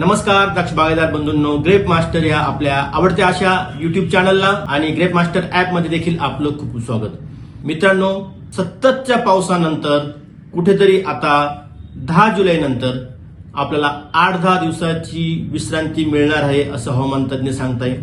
नमस्कार दक्ष बागायदार बंधूंनो. Grep master या आपल्या आवडत्या अशा युट्यूब चॅनलला आणि ग्रेप मास्टर ऍपमध्ये देखील आपलं खूप खूप स्वागत. मित्रांनो सततच्या पावसानंतर कुठेतरी आता दहा जुलै नंतर आपल्याला आठ दहा दिवसाची विश्रांती मिळणार आहे असं हवामान तज्ज्ञ सांगताय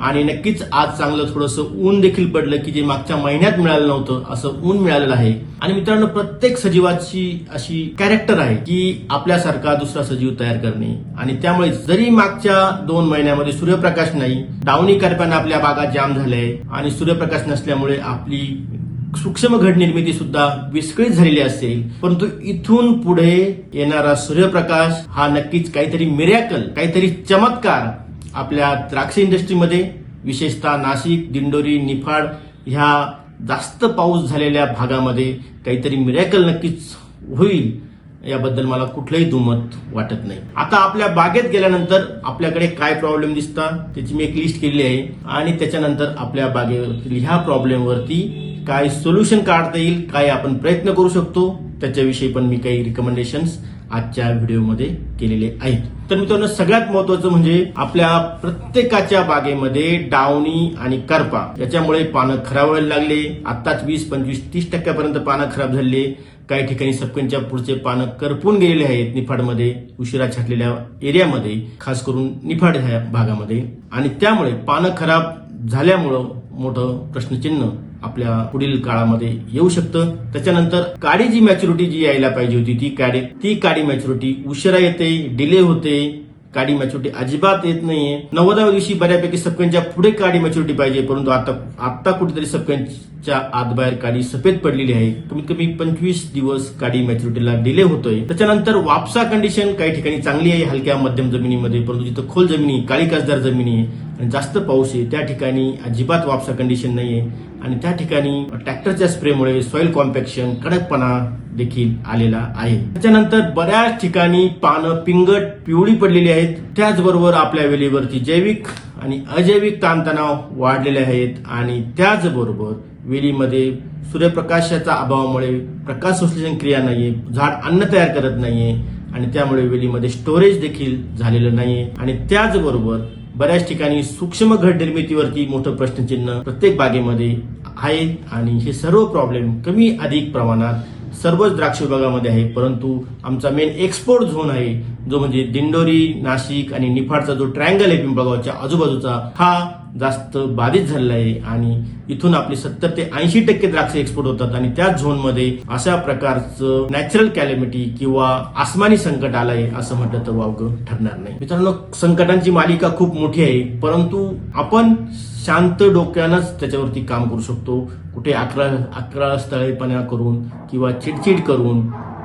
आणि नक्कीच आज चांगलं थोडंसं ऊन देखील पडलं की जे मागच्या महिन्यात मिळालं नव्हतं असं ऊन मिळालेलं आहे. आणि मित्रांनो प्रत्येक सजीवाची अशी कॅरेक्टर आहे की आपल्यासारखा दुसरा सजीव तयार करणे. आणि त्यामुळे जरी मागच्या दोन महिन्यामध्ये सूर्यप्रकाश नाही डावणी करप्यानं आपल्या बागा जाम झाल्या आणि सूर्यप्रकाश नसल्यामुळे आपली सूक्ष्म घड निर्मिती सुद्धा विस्कळीत झालेली असेल परंतु इथून पुढे येणारा सूर्यप्रकाश हा नक्कीच काहीतरी मिरॅकल काहीतरी चमत्कार आपल्या द्राक्ष इंडस्ट्रीमध्ये विशेषतः नाशिक दिंडोरी निफाड ह्या जास्त पाऊस झालेल्या भागामध्ये काहीतरी मिरॅकल नक्कीच होईल याबद्दल मला कुठलंही दुमत वाटत नाही. आता आपल्या बागेत गेल्यानंतर आपल्याकडे काय प्रॉब्लेम दिसतात त्याची मी एक लिस्ट केलेली आहे. आणि त्याच्यानंतर आपल्या बागेवरती ह्या प्रॉब्लेमवरती काय सोल्युशन काढता येईल काय आपण प्रयत्न करू शकतो त्याच्याविषयी पण मी काही रिकमेंडेशन्स आजच्या व्हिडिओमध्ये केलेले आहेत. तर मित्रांनो सगळ्यात महत्वाचं म्हणजे आपल्या प्रत्येकाच्या बागेमध्ये डावणी आणि करपा याच्यामुळे पानं खराब व्हायला लागले. आत्ताच वीस पंचवीस तीस टक्क्यापर्यंत पानं खराब झाले. काही ठिकाणी सपकनच्या पुढचे पानं करपून गेलेले आहेत निफाडमध्ये उशिरा छाटलेल्या एरियामध्ये खास करून निफाड ह्या भागामध्ये. आणि त्यामुळे पानं खराब झाल्यामुळं मोठं प्रश्नचिन्ह आपल्या पुढील काळामध्ये येऊ शकतं. त्याच्यानंतर काडी जी मॅच्युरिटी जी यायला पाहिजे होती ती काडी ती काडी मॅच्युरिटी उशिरा येते डिले होते. काडी मॅच्युरिटी अजिबात येत नाहीये. नव्वदाव्या दिवशी बऱ्यापैकी सपक्यांच्या पुढे काडी मॅच्युरिटी पाहिजे परंतु आता आता कुठेतरी सपक्यांच्या आतबाहेर काडी सफेद पडलेली आहे. कमीत कमी पंचवीस दिवस काडी मॅच्युरिटीला डिले होतोय. त्याच्यानंतर वापसा कंडिशन काही ठिकाणी चांगली आहे हलक्या मध्यम जमिनीमध्ये परंतु जिथं खोल जमिनी काळी कसदार जमिनी आहे जास्त पाऊस आहे त्या ठिकाणी अजिबात वापसा कंडिशन नाहीये. आणि त्या ठिकाणी ट्रॅक्टरच्या स्प्रेमुळे सॉइल कॉम्पॅक्शन कडकपणा देखील आलेला आहे. त्याच्यानंतर बऱ्याच ठिकाणी पानं पिंगट पिवळी पडलेली आहेत. त्याचबरोबर आपल्या वेलीवरती जैविक आणि अजैविक ताणतणाव वाढलेले आहेत. आणि त्याचबरोबर वेलीमध्ये सूर्यप्रकाशाच्या अभावामुळे प्रकाश संश्लेषण क्रिया नाहीये झाड अन्न तयार करत नाहीये. आणि त्यामुळे वेलीमध्ये स्टोरेज देखील झालेलं नाहीये. आणि त्याचबरोबर बऱ्याच ठिकाणी सूक्ष्म घट निर्मितीवरती मोठं प्रश्नचिन्ह प्रत्येक बागेमध्ये आहे आणि हे सर्व प्रॉब्लेम कमी अधिक प्रमाणात सर्वच द्राक्ष विभागामध्ये आहे. परंतु आमचा मेन एक्सपोर्ट झोन आहे जो म्हणजे दिंडोरी नाशिक आणि निफाडचा जो ट्रायंगल आहे पिंपळगावच्या आजूबाजूचा हा जास्त बाधित झालेला आहे आणि इथून आपली सत्तर ते ऐंशी टक्के द्राक्ष एक्सपोर्ट होतात आणि त्याच झोनमध्ये अशा प्रकारचं नॅचरल कॅलेमिटी किंवा आसमानी संकट आलंय असं म्हटलं तर वावगं ठरणार नाही. मित्रांनो संकटांची मालिका खूप मोठी आहे परंतु आपण शांत डोक्यानंच त्याच्यावरती काम करू शकतो. कुठे अकरा अकरा स्थळेपणा करून किंवा चिडचिड करून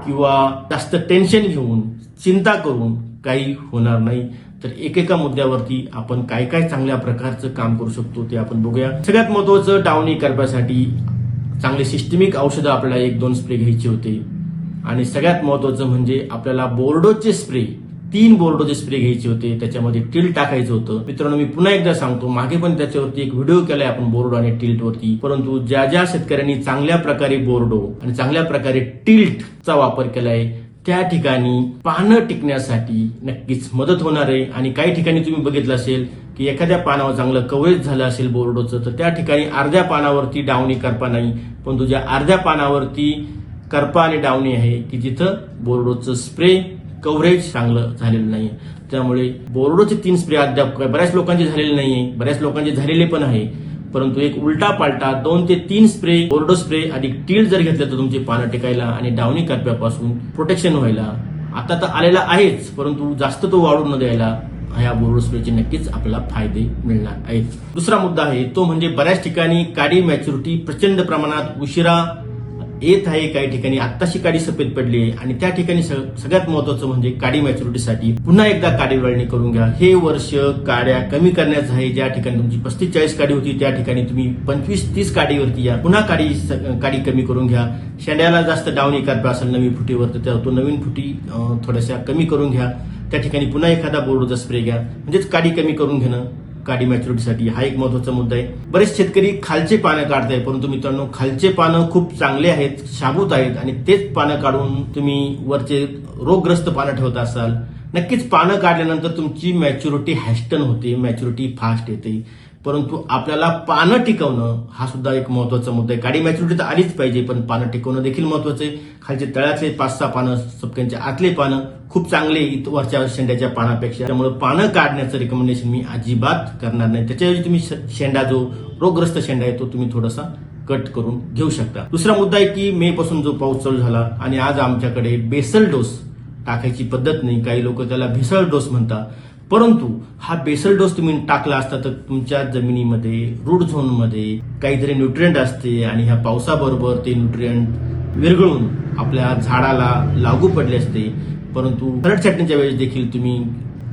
किंवा जास्त टेन्शन घेऊन चिंता करून काही होणार नाही. तर एकेका मुद्द्यावरती आपण काय काय चांगल्या प्रकारचं काम करू शकतो ते आपण बघूया. सगळ्यात महत्वाचं डावणी करण्यासाठी चांगले सिस्टमिक औषधं आपल्याला एक दोन स्प्रे घ्यायचे होते. आणि सगळ्यात महत्वाचं म्हणजे आपल्याला बोर्डोचे स्प्रे तीन बोर्डोचे स्प्रे घ्यायचे होते. त्याच्यामध्ये टिल्ट टाकायचं होतं. मित्रांनो मी पुन्हा एकदा सांगतो मागे पण त्याच्यावरती एक व्हिडिओ केलाय आपण बोर्डो आणि टिल्ट वरती परंतु ज्या ज्या शेतकऱ्यांनी चांगल्या प्रकारे बोर्डो आणि चांगल्या प्रकारे टिल्टचा वापर केलाय त्या ठिकाणी पानं टिकण्यासाठी नक्कीच मदत होणार आहे. आणि काही ठिकाणी तुम्ही बघितलं असेल की एखाद्या पानावर चांगलं कव्हरेज झालं असेल बोर्डोचं तर त्या ठिकाणी अर्ध्या पानावरती डावणी करपा नाही पण तुझ्या अर्ध्या पानावरती करपा आणि डावणी आहे की जिथं बोर्डोचं स्प्रे कव्हरेज चांगलं झालेलं नाही त्यामुळे बोर्डोचे तीन स्प्रे अद्याप बऱ्याच लोकांचे झालेले नाहीये. बऱ्याच लोकांचे झालेले पण आहे. परंतु एक उलटा पालटा दोन ते तीन स्प्रे बोर्डो स्प्रे अधिक टील जर घेतलं तर तुमची पानं टिकायला आणि डावणी करप्यापासून प्रोटेक्शन व्हायला. आता तर आलेला आहेच परंतु जास्त तो वाढू न द्यायला ह्या बोर्डो स्प्रेचे नक्कीच आपल्याला फायदे मिळणार आहेत. दुसरा मुद्दा आहे तो म्हणजे बऱ्याच ठिकाणी काडी मॅच्युरिटी प्रचंड प्रमाणात उशिरा येत आहे काही ठिकाणी. आत्ताशी काडी सफेद पडली आहे. आणि त्या ठिकाणी सगळ्यात महत्वाचं म्हणजे काडी मॅच्युरिटीसाठी पुन्हा एकदा काडी वळणी करून घ्या. हे वर्ष काड्या कमी करण्याचं आहे. ज्या ठिकाणी तुमची पस्तीस चाळीस काडी होती त्या ठिकाणी तुम्ही पंचवीस तीस काडीवरती या. पुन्हा काडी काडी कमी करून घ्या. शेंड्याला जास्त डाऊन करपा असेल नवीन फुटीवर तर तो नवीन फुटी थोड्याशा कमी करून घ्या. त्या ठिकाणी पुन्हा एखादा बोर्डचा स्प्रे घ्या. म्हणजेच काडी कमी करून घेणं. काडी मॅच्युरिटीसाठी हा एक महत्त्वाचा मुद्दा आहे. बरेच शेतकरी खालचे पानं काढताय परंतु मित्रांनो खालचे पानं खूप चांगले आहेत शाबूत आहेत आणि तेच पानं काढून तुम्ही वरचे रोगग्रस्त पानं ठेवत असाल नक्कीच पानं काढल्यानंतर तुमची मॅच्युरिटी हॅस्टन होते मॅच्युरिटी फास्ट येते. परंतु आपल्याला पानं टिकवणं हा सुद्धा एक महत्त्वाचा मुद्दा आहे. गाडी मॅच्युरिटी तर आलीच पाहिजे पण पानं टिकवणं देखील महत्वाचं आहे. खालचे तळ्यातले पाच सहा पानं सपक्यांच्या आतले पानं खूप चांगले वरच्या शेंड्याच्या पानापेक्षा. त्यामुळे पानं काढण्याचं रिकमेंडेशन मी अजिबात करणार नाही. त्याच्याऐवजी तुम्ही श- शेंडा जो रोगग्रस्त शेंडा आहे तो तुम्ही थोडासा कट करून घेऊ शकता. दुसरा मुद्दा आहे की मे पासून जो पाऊस चालू झाला आणि आज आमच्याकडे बेसल डोस टाकायची पद्धत नाही. काही लोक त्याला भेसळ डोस म्हणतात. परंतु हा बेसल डोस तुम्ही टाकला असता तर तुमच्या जमिनीमध्ये रूट झोनमध्ये काहीतरी न्यूट्रिएंट असते आणि ह्या पावसाबरोबर ते न्यूट्रिएंट विरघळून आपल्या झाडाला लागू पडले असते. परंतु खरड छाटणीच्या वेळेस देखील तुम्ही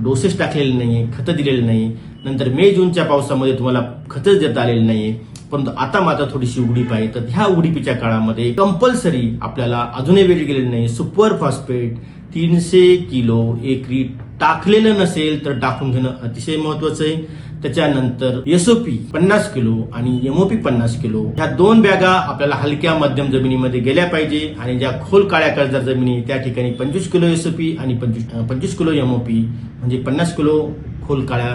डोसेस टाकलेले नाही खतं दिलेले नाही नंतर मे जूनच्या पावसामध्ये तुम्हाला खतच देता आलेलं नाही परंतु आता मात्र थोडीशी उघडीप आहे. तर ह्या उघडीपीच्या काळामध्ये कंपल्सरी आपल्याला अजूनही वेळ गेलेली नाही सुपर फॉस्फेट तीनशे किलो एकरी टाकलेलं नसेल तर टाकून घेणं अतिशय महत्वाचं आहे. त्याच्यानंतर एसओपी पन्नास किलो आणि एमओपी पन्नास किलो ह्या दोन बॅगा आपल्याला हलक्या मध्यम जमिनीमध्ये गेल्या पाहिजे आणि ज्या खोल काळ्या कर्जदार जमिनी त्या ठिकाणी पंचवीस किलो एसओपी आणि पंचवीस पंचवीस किलो एमओपी म्हणजे पन्नास किलो खोल काळ्या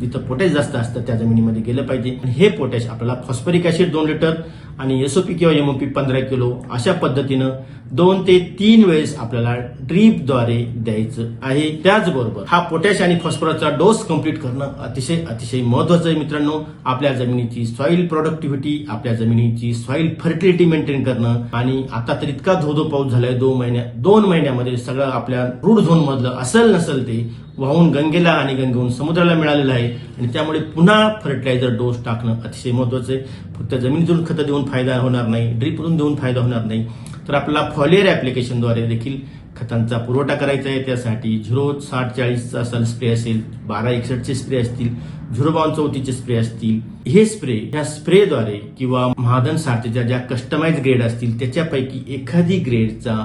जिथं पोटॅश जास्त असतं त्या जमिनीमध्ये गेलं पाहिजे. आणि हे पोटॅश आपल्याला फॉस्फरिक ऍसिड दोन लिटर आणि एसओपी किंवा एमओपी पंधरा किलो अशा पद्धतीनं दोन ते तीन वेळेस आपल्याला ड्रीपद्वारे द्यायचं आहे. त्याचबरोबर हा पोटॅश आणि फॉस्फरसचा डोस कंप्लीट करणं अतिशय अतिशय महत्वाचं आहे मित्रांनो. आपल्या जमिनीची सॉईल प्रोडक्टिव्हिटी आपल्या जमिनीची सॉईल फर्टिलिटी मेंटेन करणं. आणि आता तर इतका धोधो पाऊस झालाय दोन महिन्या दोन महिन्यामध्ये सगळं आपल्या रूट झोन मधलं असेल नसेल ते वाहून गंगेला आणि गंगेहून समुद्राला मिळालेलं आहे. आणि त्यामुळे पुन्हा फर्टिलायझर डोस टाकणं अतिशय महत्वाचं आहे. फक्त जमिनीतून खतं देऊन फायदा होणार नाही ड्रीपवरून देऊन फायदा होणार नाही. तर आपला फॉलियर ऍप्लिकेशनद्वारे देखील खतांचा पुरवठा करायचा आहे. त्यासाठी झिरो साठ चाळीसचा सल स्प्रे असेल बारा एकसष्टचे स्प्रे असतील झिरो बावन चौतीचे स्प्रे असतील. हे स्प्रे या स्प्रेद्वारे किंवा महादन साठच्या ज्या कस्टमाइज ग्रेड असतील त्याच्यापैकी एखादी ग्रेडचा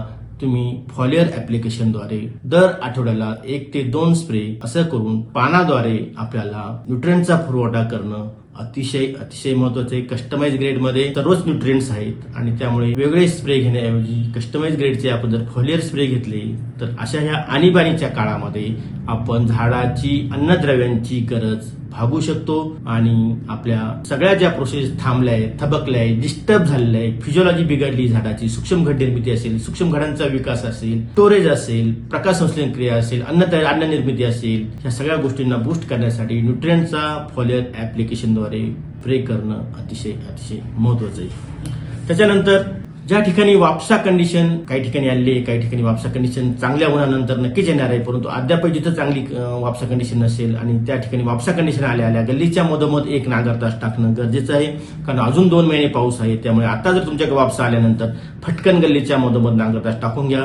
तुम्ही फॉलियर ऍप्लिकेशनद्वारे दर आठवड्याला एक ते दोन स्प्रे असं करून पानाद्वारे आपल्याला न्यूट्रियनचा पुरवठा करणं अतिशय अतिशय महत्त्वाचे आहे. कस्टमाइज ग्रेडमध्ये सर्वच न्यूट्रिएंट्स आहेत आणि त्यामुळे वेगळे स्प्रे घेण्याऐवजी कस्टमाइज ग्रेडचे आपण जर फॉलियर स्प्रे घेतले तर अशा ह्या आणीबाणीच्या काळामध्ये आपण झाडाची अन्नद्रव्यांची गरज भागू शकतो आणि आपल्या सगळ्या ज्या प्रोसेस थांबल्या आहेत थबकल्या आहेत डिस्टर्ब झालेल्या आहे फिजिओलॉजी बिघडली झाडाची सूक्ष्म घट निर्मिती असेल सूक्ष्म घडांचा विकास असेल स्टोरेज असेल प्रकाश संश्लेषण क्रिया असेल अन्न तयार अन्न निर्मिती असेल या सगळ्या गोष्टींना बूस्ट करण्यासाठी न्यूट्रियनचा फॉलियर ऍप्लिकेशनद्वारे स्प्रे करणं अतिशय अतिशय महत्वाचं आहे. त्याच्यानंतर ज्या ठिकाणी वापसा कंडिशन काही ठिकाणी आलेली आहे काही ठिकाणी वापसा कंडिशन चांगल्या होण्यानंतर नक्कीच येणार आहे. परंतु अद्याप जिथं चांगली वापसा कंडिशन नसेल आणि त्या ठिकाणी वापसा कंडिशन आल्या आल्या गल्लीच्या मधोमध एक नागरतास टाकणं गरजेचं आहे. कारण अजून दोन महिने पाऊस आहे त्यामुळे आता जर तुमच्याकडे वापसा आल्यानंतर फटकन गल्लीच्या मधोमध नागरतास टाकून घ्या.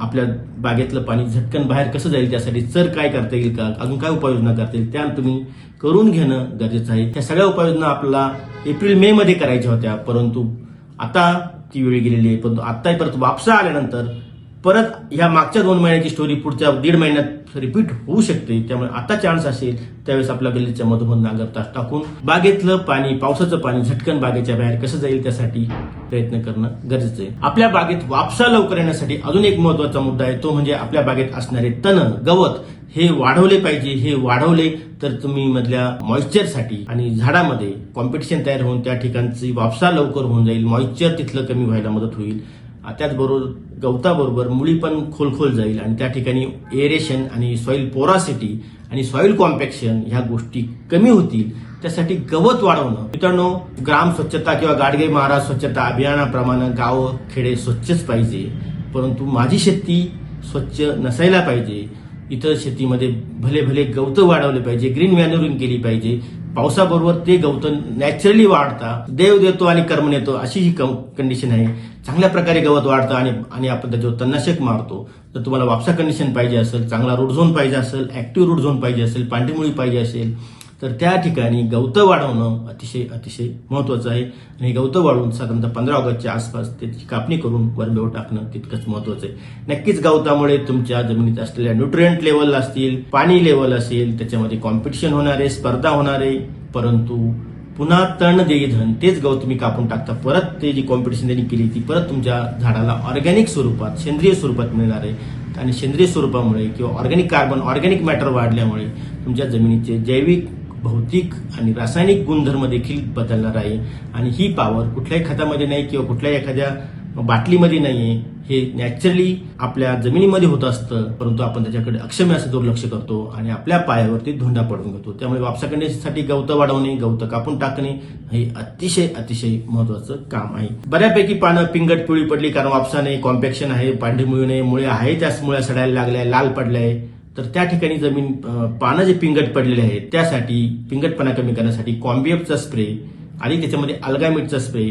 आपल्या बागेतलं पाणी झटकन बाहेर कसं जाईल त्यासाठी चर काय करता येईल का अजून काय उपाययोजना करता येईल त्या तुम्ही करून घेणं गरजेचं आहे. त्या सगळ्या उपाययोजना आपल्याला एप्रिल मे मध्ये करायच्या होत्या. परंतु आता ती वेळ गेलेली आहे. पण आत्ताही परत वापसा आल्यानंतर परत ह्या मागच्या दोन महिन्याची स्टोरी पुढच्या दीड महिन्यात रिपीट होऊ शकते. त्यामुळे आता चान्स असेल त्यावेळेस आपल्या गल्लीच्या मधोमध नागरतास टाकून बागेतलं पाणी पावसाचं पाणी झटकन बागेच्या बाहेर कसं जाईल त्यासाठी प्रयत्न करणं गरजेचं आहे. आपल्या बागेत वापसा लवकर येण्यासाठी अजून एक महत्त्वाचा मुद्दा आहे तो म्हणजे आपल्या बागेत असणारे तण गवत हे वाढवले पाहिजे. हे वाढवले तर तुम्ही मधल्या मॉइश्चरसाठी आणि झाडामध्ये कॉम्पिटिशन तयार होऊन त्या ठिकाणची वापसा लवकर होऊन जाईल. मॉइश्चर तिथलं कमी व्हायला मदत होईल. त्याचबरोबर गवताबरोबर मुळी पण खोल खोल जाईल आणि त्या ठिकाणी एरेशन आणि सॉइल पोरासिटी आणि सॉइल कॉम्पॅक्शन ह्या गोष्टी कमी होतील. त्यासाठी गवत वाढवणं. मित्रांनो ग्राम स्वच्छता किंवा गाडगे महाराज स्वच्छता अभियानाप्रमाणे गावं खेडे स्वच्छच पाहिजे. परंतु माझी शेती स्वच्छ नसायला पाहिजे. इतर शेतीमध्ये भले भले गवतं वाढवले पाहिजे ग्रीन मॅन्युरिंग केली पाहिजे. पावसाबरोबर ते गवतं नॅचरली वाढता देव देतो आणि कर्म नेतो अशी ही कंडिशन आहे. चांगल्या प्रकारे गवत वाढतं आणि आणि आपण त्याच्यावर तणनाशक मारतो. तर तुम्हाला वापसा कंडिशन पाहिजे असेल चांगला रूट झोन पाहिजे असेल ऍक्टिव्ह रूट झोन पाहिजे असेल पांढरीमुळी पाहिजे असेल तर त्या ठिकाणी गवतं वाढवणं अतिशय अतिशय महत्वाचं आहे. आणि गवतं वाढवून साधारणतः पंधरा ऑगस्टच्या आसपास त्याची कापणी करून वरबेव टाकणं तितकंच महत्वाचं आहे. नक्कीच गवतामुळे तुमच्या जमिनीत असलेल्या न्यूट्रिएंट लेवल असतील पाणी लेवल असेल त्याच्यामध्ये कॉम्पिटिशन होणार आहे स्पर्धा होणार आहे. परंतु पुन्हा तण देई धन तेच गवत तुम्ही कापून टाकता परत ते जी कॉम्पिटिशन त्यांनी केली ती परत तुमच्या झाडाला ऑर्गॅनिक स्वरूपात सेंद्रिय स्वरूपात मिळणार आहे. आणि सेंद्रिय स्वरूपामुळे किंवा ऑर्गॅनिक कार्बन ऑर्गॅनिक मॅटर वाढल्यामुळे तुमच्या जमिनीचे जैविक भौतिक आणि रासायनिक गुणधर्म देखील बदलणार आहे. आणि ही पॉवर कुठल्याही खतामध्ये नाही किंवा कुठल्याही एखाद्या बाटलीमध्ये नाहीये हे नॅचरली आपल्या जमिनीमध्ये होत असतं परंतु आपण त्याच्याकडे अक्षम्य असं दुर्लक्ष करतो आणि आपल्या पायावरती धोंडा पडून घेतो. त्यामुळे वापसा कंडिशनसाठी गवतं वाढवणे गवतं कापून टाकणे हे अतिशय अतिशय महत्वाचं काम आहे. बऱ्यापैकी पानं पिंगट पिवळी पडली कारण वापसाने कॉम्पॅक्शन आहे पांढरी मुळे नाही मुळे आहे त्याच मुळे सडायला लागल्या लाल पडल्या. तर त्या ठिकाणी जमीन पानं जे पिंगट पडलेले आहेत त्यासाठी पिंगटपणा कमी करण्यासाठी कॉम्बिएफचा स्प्रे आणि त्याच्यामध्ये अल्गामिटचा स्प्रे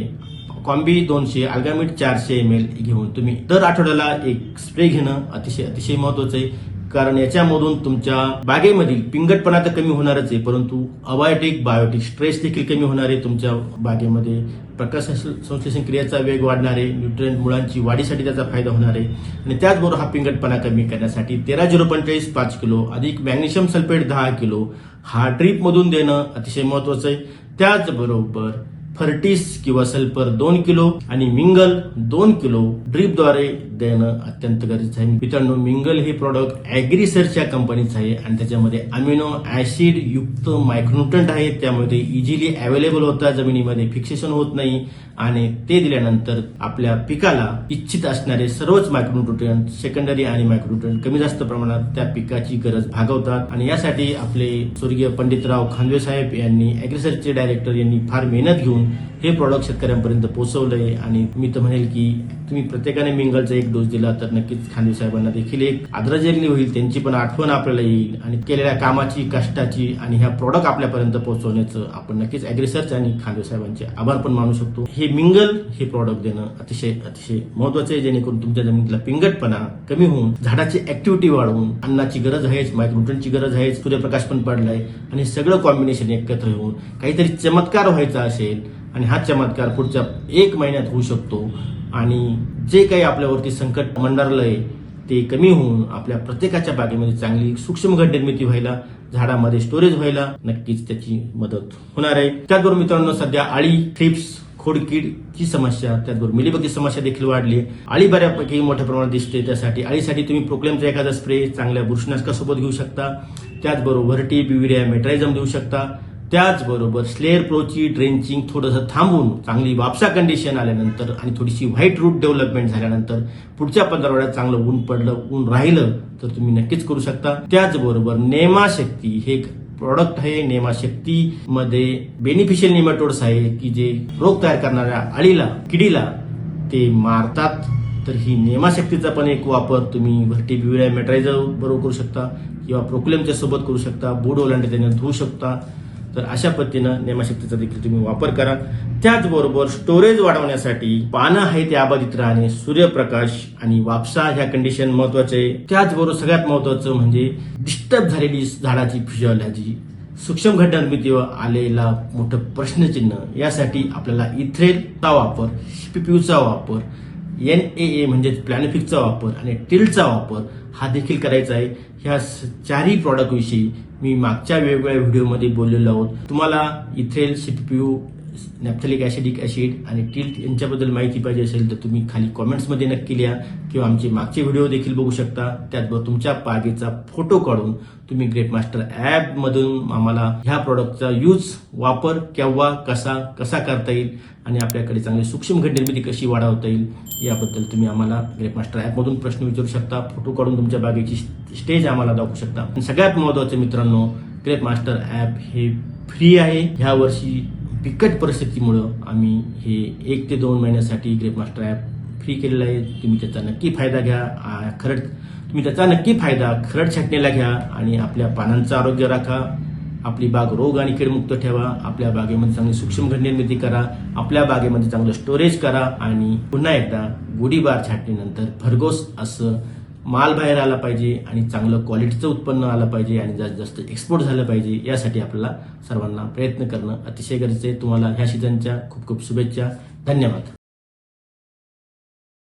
कॉम्बी दोनशे अल्गामिट चारशे एम एल घेऊन तुम्ही दर आठवड्याला एक स्प्रे घेणं अतिशय अतिशय महत्वाचं आहे. कारण याच्यामधून तुमच्या बागेमधील पिंगटपणा तर कमी होणारच आहे परंतु अबायोटिक बायोटिक स्ट्रेस देखील कमी होणार आहे तुमच्या बागेमध्ये. प्रकाश संश्लेषण क्रियेचा वेग वाढणार आहे न्यूट्रिएंट मुळांची वाढीसाठी त्याचा फायदा होणार आहे. आणि त्याचबरोबर हा पिंगटपणा कमी करण्यासाठी तेरा झिरो पंचेचाळीस पाच किलो अधिक मॅग्नेशियम सल्फेट दहा किलो हा ड्रीपमधून देणं अतिशय महत्वाचं आहे. त्याचबरोबर फर्टिस किंवा सल्फर दोन किलो आणि मिंगल दोन किलो ड्रीपद्वारे देणं अत्यंत गरजेचं आहे. मित्रांनो मिंगल हे प्रॉडक्ट ॲग्रिसर्च कंपनीचं आहे आणि त्याच्यामध्ये अमिनो ऍसिड युक्त मायक्रोन्युट्रंट आहे. त्यामुळे ते इझिली अवेलेबल होतात. जमिनीमध्ये फिक्सेशन होत नाही आणि ते दिल्यानंतर आपल्या पिकाला इच्छित असणारे सर्वच मायक्रोन्युट्रियंट सेकंडरी आणि मायक्रोन्युट्रियंट कमी जास्त प्रमाणात त्या पिकाची गरज भागवतात. आणि यासाठी आपले स्वर्गीय पंडितराव खांदवे साहेब यांनी अॅग्रिसर्चचे डायरेक्टर यांनी फार मेहनत घेऊन हे प्रॉडक्ट शेतकऱ्यांपर्यंत पोहोचवलंय आणि मी तर म्हणेल की तुम्ही प्रत्येकाने मिंगलचा एक डोस दिला तर नक्कीच खांदवे साहेबांना देखील एक आदरांजली होईल त्यांची पण आठवण आपल्याला येईल आणि केलेल्या कामाची कष्टाची आणि ह्या प्रॉडक्ट आपल्यापर्यंत पोहोचवण्याचं आपण नक्कीच अॅग्रिसर्च आणि खांदवे साहेबांचे आभार पण मानू शकतो. हे मिंगल हे प्रॉडक्ट देणं अतिशय अतिशय महत्वाचं आहे जेणेकरून तुमच्या जमिनीतला पिंगटपणा कमी होऊन झाडाची ऍक्टिव्हिटी वाढवून अन्नाची गरज आहेच मायक्रोन्यूट्रनची गरज आहेच सूर्यप्रकाश पण पडलाय आणि सगळं कॉम्बिनेशन एकत्र होऊन काहीतरी चमत्कार व्हायचा असेल आणि हा चमत्कार पुढच्या एक महिन्यात होऊ शकतो. आणि जे काही आपल्यावरती संकट मंडारलंय ते कमी होऊन आपल्या प्रत्येकाच्या बागेमध्ये चांगली सूक्ष्म घट निर्मिती व्हायला झाडामध्ये स्टोरेज व्हायला नक्कीच त्याची मदत होणार आहे. त्याचबरोबर मित्रांनो सध्या आळी थ्रिप्स खोडकीडची समस्या त्याचबरोबर मिलीबगची समस्या देखील वाढली आळी बऱ्यापैकी मोठ्या प्रमाणात दिसते त्यासाठी आळीसाठी तुम्ही प्रोक्लेमचा एखादा स्प्रे चांगल्या बुरशीनाशकासोबत घेऊ शकता. त्याचबरोबर व्हर्टी बिविरिया मेट्रायझम देऊ शकता. त्याचबरोबर स्लेअर प्रोची ड्रेंचिंग थोडंसं थांबून चांगली वापसा कंडिशन आल्यानंतर आणि थोडीशी व्हाईट रूट डेव्हलपमेंट झाल्यानंतर पुढच्या पंधरवड्यात चांगलं ऊन पडलं ऊन राहिलं तर तुम्ही नक्कीच करू शकता. त्याचबरोबर नेमाशक्ती हे एक प्रॉडक्ट आहे. नेमाशक्ती मध्ये बेनिफिशियल निमेटोड्स आहे की जे रोग तयार करणाऱ्या अळीला किडीला ते मारतात. तर ही नेमाशक्तीचा पण एक वापर तुम्ही भरटी बिवळ्या मेट्रायझर बरोबर करू शकता किंवा प्रोक्लेमच्या सोबत करू शकता. बूड ओलांडे त्याने धुवू शकता. तर अशा पद्धतीनं नेमाशक्तीचा देखील तुम्ही वापर करा. त्याचबरोबर स्टोरेज वाढवण्यासाठी पानं आहे ते आबाधित राहणे सूर्यप्रकाश आणि वापसा ह्या कंडिशन महत्त्वाचे. आहे त्याचबरोबर सगळ्यात महत्वाचं म्हणजे डिस्टर्ब झालेली झाडाची फिजिओलॉजी सूक्ष्म घट निर्मितीवर आलेला मोठं प्रश्नचिन्ह. यासाठी आपल्याला इथ्रेलचा वापर सीपीपीयूचा वापर एन ए ए म्हणजे प्लॅनिफिकचा वापर आणि टिलचा वापर हा देखील करायचा आहे. ह्या स- चारही प्रॉडक्टविषयी मी मागच्या वेगवेगळ्या व्हिडिओमध्ये बोललेलो आहोत. तुम्हाला ethyl CPU naphthalic acidic acid आणि टिल्ट यांच्याबद्दल माहिती पाहिजे असेल तर तुम्ही खाली कॉमेंट्समध्ये नक्की लिहा किंवा आमचे मागचे व्हिडिओ देखील बघू शकता. त्याचबरोबर तुमच्या बागेचा फोटो काढून तुम्ही ग्रेट मास्टर ॲपमधून आम्हाला ह्या प्रॉडक्टचा यूज वापर केव्हा कसा कसा करता येईल आणि आपल्याकडे चांगली सूक्ष्म घट निर्मिती कशी वाढवता येईल याबद्दल तुम्ही आम्हाला ग्रेट मास्टर ॲपमधून प्रश्न विचारू शकता. फोटो काढून तुमच्या बागेची स्टेज आम्हाला दाखवू शकता. सगळ्यात महत्वाचं मित्रांनो ग्रेट मास्टर ॲप हे फ्री आहे. ह्या वर्षी बिकट परिस्थितीमुळं आम्ही हे एक ते दोन महिन्यासाठी ग्रेपमास्टर ॲप फ्री केलेलं आहे. तुम्ही त्याचा नक्की फायदा घ्या. खरड तुम्ही त्याचा नक्की फायदा खरड छाटणीला घ्या आणि आपल्या पानांचं आरोग्य राखा. आपली बाग रोग आणि कीडमुक्त ठेवा. आपल्या बागेमध्ये चांगली सूक्ष्म घट निर्मिती करा. आपल्या बागेमध्ये चांगलं स्टोरेज करा आणि पुन्हा एकदा गुढीबार छाटणीनंतर भरघोस असं माल बाहेर आला पाहिजे आणि चांगलं क्वालिटीचं उत्पन्न आलं पाहिजे आणि जास्त जास्त एक्सपोर्ट झालं पाहिजे यासाठी आपल्याला सर्वांना प्रयत्न करणं अतिशय गरजेचं आहे. तुम्हाला ह्या सीझनच्या खूप खूप शुभेच्छा. धन्यवाद.